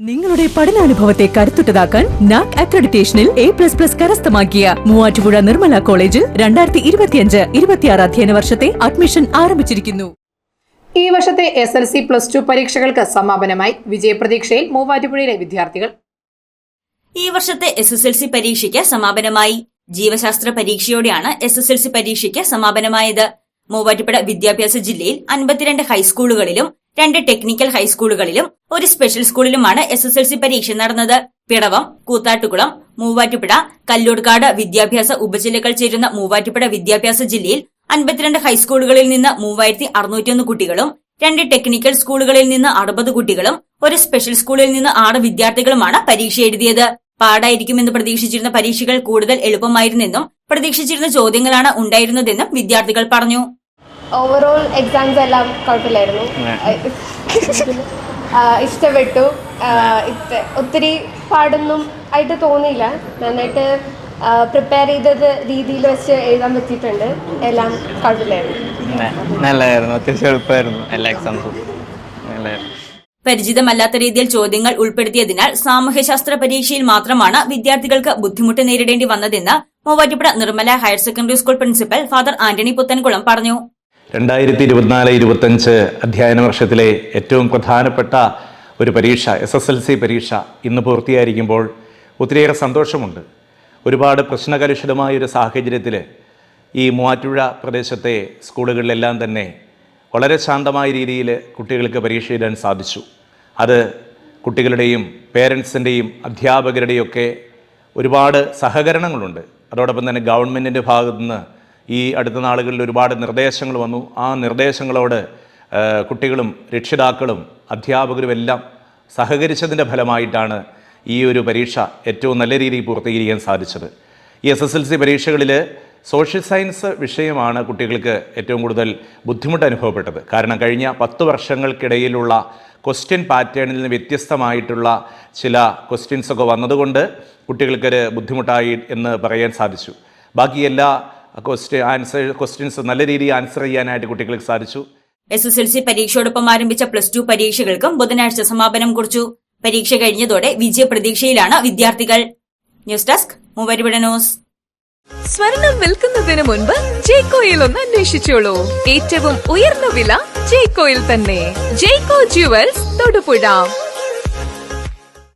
നിങ്ങളുടെ പഠനാനുഭവത്തെ കരുത്തുറ്റതാക്കാൻ നാക് അക്രഡിറ്റേഷനിൽ എ പ്ലസ് പ്ലസ് കരസ്ഥമാക്കിയ മൂവാറ്റുപുഴ നിർമ്മല കോളേജിൽ രണ്ടായിരത്തി ഇരുപത്തിയഞ്ച് ഇരുപത്തിയാറ് അധ്യയന വർഷത്തെ അഡ്മിഷൻ ആരംഭിച്ചിരിക്കുന്നു. ഈ വർഷത്തെ S L C plus two പരീക്ഷകൾക്ക് സമാപനമായി വിജയപ്രതീക്ഷയിൽ മൂവാറ്റുപുഴയിലെ വിദ്യാർത്ഥികൾ. ഈ വർഷത്തെ എസ് എസ് എൽ സി പരീക്ഷയ്ക്ക് സമാപനമായി. ജീവശാസ്ത്ര പരീക്ഷയോടെയാണ് എസ് എസ് എൽ സി പരീക്ഷയ്ക്ക് സമാപനമായത്. മൂവാറ്റുപുഴ വിദ്യാഭ്യാസ ജില്ലയിൽ അൻപത്തിരണ്ട് ഹൈസ്കൂളുകളിലും രണ്ട് ടെക്നിക്കൽ ഹൈസ്കൂളുകളിലും ഒരു സ്പെഷ്യൽ സ്കൂളിലുമാണ് എസ് എസ് എൽ സി പരീക്ഷ നടന്നത്. പിടവം കൂത്താട്ടുകുളം മൂവാറ്റുപുഴ കല്ലൂർക്കാട് വിദ്യാഭ്യാസ ഉപജില്ലകൾ ചേരുന്ന മൂവാറ്റുപുഴ വിദ്യാഭ്യാസ ജില്ലയിൽ അൻപത്തിരണ്ട് ഹൈസ്കൂളുകളിൽ നിന്ന് മൂവായിരത്തി അറുന്നൂറ്റിയൊന്ന് കുട്ടികളും രണ്ട് ടെക്നിക്കൽ സ്കൂളുകളിൽ നിന്ന് അറുപത് കുട്ടികളും ഒരു സ്പെഷ്യൽ സ്കൂളിൽ നിന്ന് ആറ് വിദ്യാർത്ഥികളുമാണ് പരീക്ഷ എഴുതിയത്. പാടായിരിക്കുമെന്ന് പ്രതീക്ഷിച്ചിരുന്ന പരീക്ഷകൾ കൂടുതൽ എളുപ്പമായിരുന്നെന്നും പ്രതീക്ഷിച്ചിരുന്ന ചോദ്യങ്ങളാണ് ഉണ്ടായിരുന്നതെന്നും വിദ്യാർത്ഥികൾ പറഞ്ഞു. ഓവറോൾ എക്സാംസ് എല്ലാം കുഴപ്പമില്ലായിരുന്നു. ഇഷ്ടപ്പെട്ടു. ഒത്തിരി പാടൊന്നും ആയിട്ട് തോന്നിയില്ല. നന്നായിട്ട് പ്രിപ്പയർ ചെയ്തത് രീതിയിൽ വെച്ച് എഴുതാൻ പറ്റിയിട്ടുണ്ട്. എല്ലാം കുഴപ്പമില്ലായിരുന്നു. നല്ലതായിരുന്നു. അത്യാവശ്യം എളുപ്പമായിരുന്നു എല്ലാ എക്സാംസും നല്ലതായിരുന്നു. പരിചിതമല്ലാത്ത രീതിയിൽ ചോദ്യങ്ങൾ ഉൾപ്പെടുത്തിയതിനാൽ സാമൂഹ്യശാസ്ത്ര പരീക്ഷയിൽ മാത്രമാണ് വിദ്യാർത്ഥികൾക്ക് ബുദ്ധിമുട്ട് നേരിടേണ്ടി വന്നതെന്ന് Muvattupuzha Nirmala higher secondary school principal father Antony Puthenkulam പറഞ്ഞു. രണ്ടായിരത്തി ഇരുപത്തിനാല് ഇരുപത്തഞ്ച് അധ്യയന വർഷത്തിലെ ഏറ്റവും പ്രധാനപ്പെട്ട ഒരു പരീക്ഷ എസ് എസ് എൽ സി പരീക്ഷ ഇന്ന് പൂർത്തിയായിരിക്കുമ്പോൾ ഒത്തിരിയേറെ സന്തോഷമുണ്ട്. ഒരുപാട് പ്രശ്നകലുഷിതമായ ഒരു സാഹചര്യത്തിൽ ഈ മൂവാറ്റുഴ പ്രദേശത്തെ സ്കൂളുകളിലെല്ലാം തന്നെ വളരെ ശാന്തമായ രീതിയിൽ കുട്ടികൾക്ക് പരീക്ഷ എഴുതാൻ സാധിച്ചു. അത് കുട്ടികളുടെയും പേരൻസിന്റെയും അധ്യാപകരുടെയും ഒക്കെ ഒരുപാട് സഹകരണങ്ങളുണ്ട്. അതോടൊപ്പം തന്നെ ഗവൺമെന്റിന്റെ ഭാഗത്തു നിന്ന് ഈ അടുത്ത നാളുകളിൽ ഒരുപാട് നിർദ്ദേശങ്ങൾ വന്നു. ആ നിർദ്ദേശങ്ങളോട് കുട്ടികളും രക്ഷിതാക്കളും അധ്യാപകരും എല്ലാം സഹകരിച്ചതിന്റെ ഫലമായിട്ടാണ് ഈ ഒരു പരീക്ഷ ഏറ്റവും നല്ല രീതിയിൽ പൂർത്തീകരിക്കാൻ സാധിച്ചത്. ഈ എസ് എസ് എൽ സി പരീക്ഷകളിൽ സോഷ്യൽ സയൻസ് വിഷയമാണ് കുട്ടികൾക്ക് ഏറ്റവും കൂടുതൽ ബുദ്ധിമുട്ട് അനുഭവപ്പെട്ടത്. കാരണം കഴിഞ്ഞ പത്ത് വർഷങ്ങൾക്കിടയിലുള്ള ക്വസ്റ്റ്യൻ പാറ്റേണിൽ നിന്ന് വ്യത്യസ്തമായിട്ടുള്ള ചില ക്വസ്റ്റ്യൻസ് ഒക്കെ വന്നതുകൊണ്ട് കുട്ടികൾക്കൊരു ബുദ്ധിമുട്ടായി എന്ന് പറയാൻ സാധിച്ചു. ബാക്കി എല്ലാ ക്വസ്റ്റ്യൻ ആൻസർ ക്വസ്റ്റ്യൻസ് നല്ല രീതിയിൽ ആൻസർ ചെയ്യാനായിട്ട് കുട്ടികൾക്ക് സാധിച്ചു. എസ് എസ് എൽ സി പരീക്ഷയോടൊപ്പം ആരംഭിച്ച പ്ലസ് ടു പരീക്ഷകൾക്കും ബുധനാഴ്ച സമാപനം കുറിച്ചു. പരീക്ഷ കഴിഞ്ഞതോടെ വിജയപ്രതീക്ഷയിലാണ് വിദ്യാർത്ഥികൾ. ന്യൂസ് ഡെസ്ക് മൂവാറ്റുപുഴ ന്യൂസ് സ്വർണം വിൽക്കുന്നതിന് മുൻപ് ജേക്കോയിൽ ഒന്ന് അന്വേഷിച്ചോളൂ. ഏറ്റവും ഉയർന്ന വില ജേക്കോയിൽ തന്നെ. ജേക്കോ ജുവൽസ് തൊടുപുഴ.